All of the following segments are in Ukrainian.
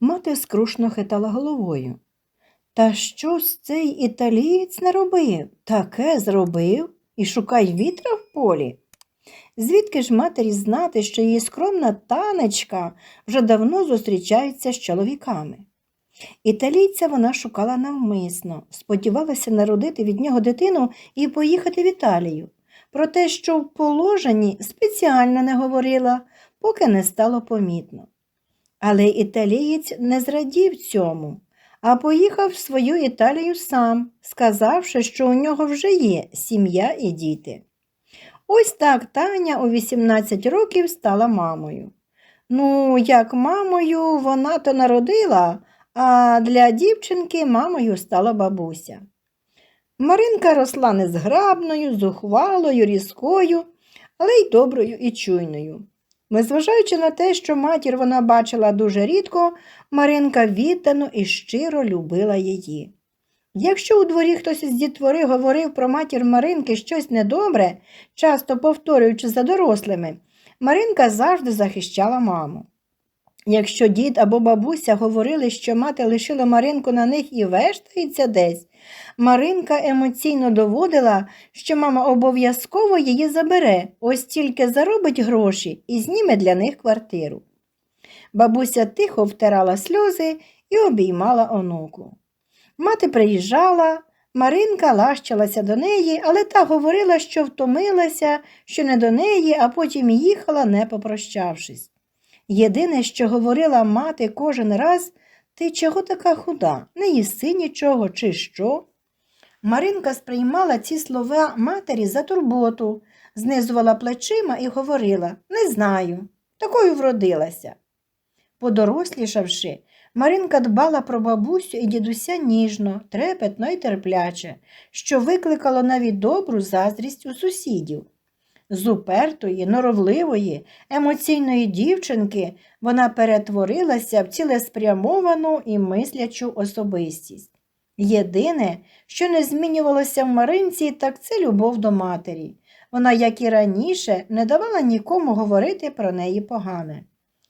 Мати скрушно хитала головою. Та що ж цей італієць наробив? Таке зробив і шукай вітра в полі. Звідки ж матері знати, що її скромна танечка вже давно зустрічається з чоловіками? Італійця вона шукала навмисно, сподівалася народити від нього дитину і поїхати в Італію. Про те, що в положенні спеціально не говорила, поки не стало помітно. Але італієць не зрадів цьому, а поїхав в свою Італію сам, сказавши, що у нього вже є сім'я і діти. Ось так Таня у 18 років стала мамою. Ну, як мамою вона то народила, а для дівчинки мамою стала бабуся. Маринка росла незграбною, зухвалою, різкою, але й доброю і чуйною. Незважаючи на те, що матір вона бачила дуже рідко, Маринка віддано і щиро любила її. Якщо у дворі хтось із дітвори говорив про матір Маринки щось недобре, часто повторюючи за дорослими, Маринка завжди захищала маму. Якщо дід або бабуся говорили, що мати лишила Маринку на них і вештається десь, Маринка емоційно доводила, що мама обов'язково її забере, ось тільки заробить гроші і зніме для них квартиру. Бабуся тихо втирала сльози і обіймала онуку. Мати приїжджала, Маринка лащилася до неї, але та говорила, що втомилася, що не до неї, а потім їхала, не попрощавшись. Єдине, що говорила мати кожен раз, ти чого така худа, не їси нічого, чи що? Маринка сприймала ці слова матері за турботу, знизувала плечима і говорила не знаю, такою вродилася. Подорослішавши, Маринка дбала про бабусю і дідуся ніжно, трепетно і терпляче, що викликало навіть добру заздрість у сусідів. З упертої, норовливої, емоційної дівчинки вона перетворилася в цілеспрямовану і мислячу особистість. Єдине, що не змінювалося в Маринці, так це любов до матері. Вона, як і раніше, не давала нікому говорити про неї погане.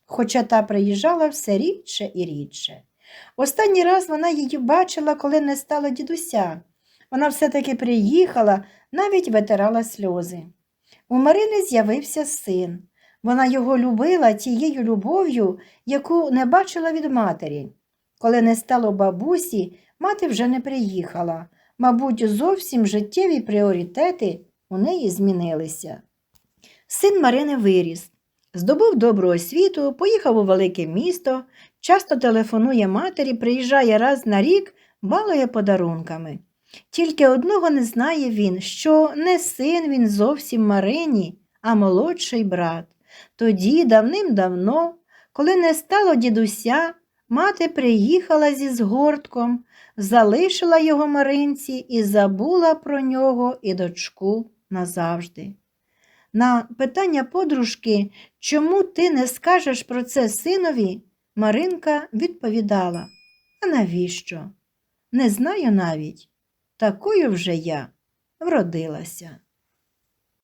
Хоча та приїжджала все рідше і рідше. Останній раз вона її бачила, коли не стало дідуся. Вона все-таки приїхала, навіть витирала сльози. У Марини з'явився син. Вона його любила тією любов'ю, яку не бачила від матері. Коли не стало бабусі, мати вже не приїхала. Мабуть, зовсім життєві пріоритети у неї змінилися. Син Марини виріс, здобув добру освіту, поїхав у велике місто, часто телефонує матері, приїжджає раз на рік, балує подарунками. Тільки одного не знає він, що не син він зовсім Марині, а молодший брат. Тоді, давним-давно, коли не стало дідуся, мати приїхала зі згортком, залишила його Маринці і забула про нього і дочку назавжди. На питання подружки, чому ти не скажеш про це синові, Маринка відповідала, а навіщо? Не знаю навіть. Такою вже я вродилася.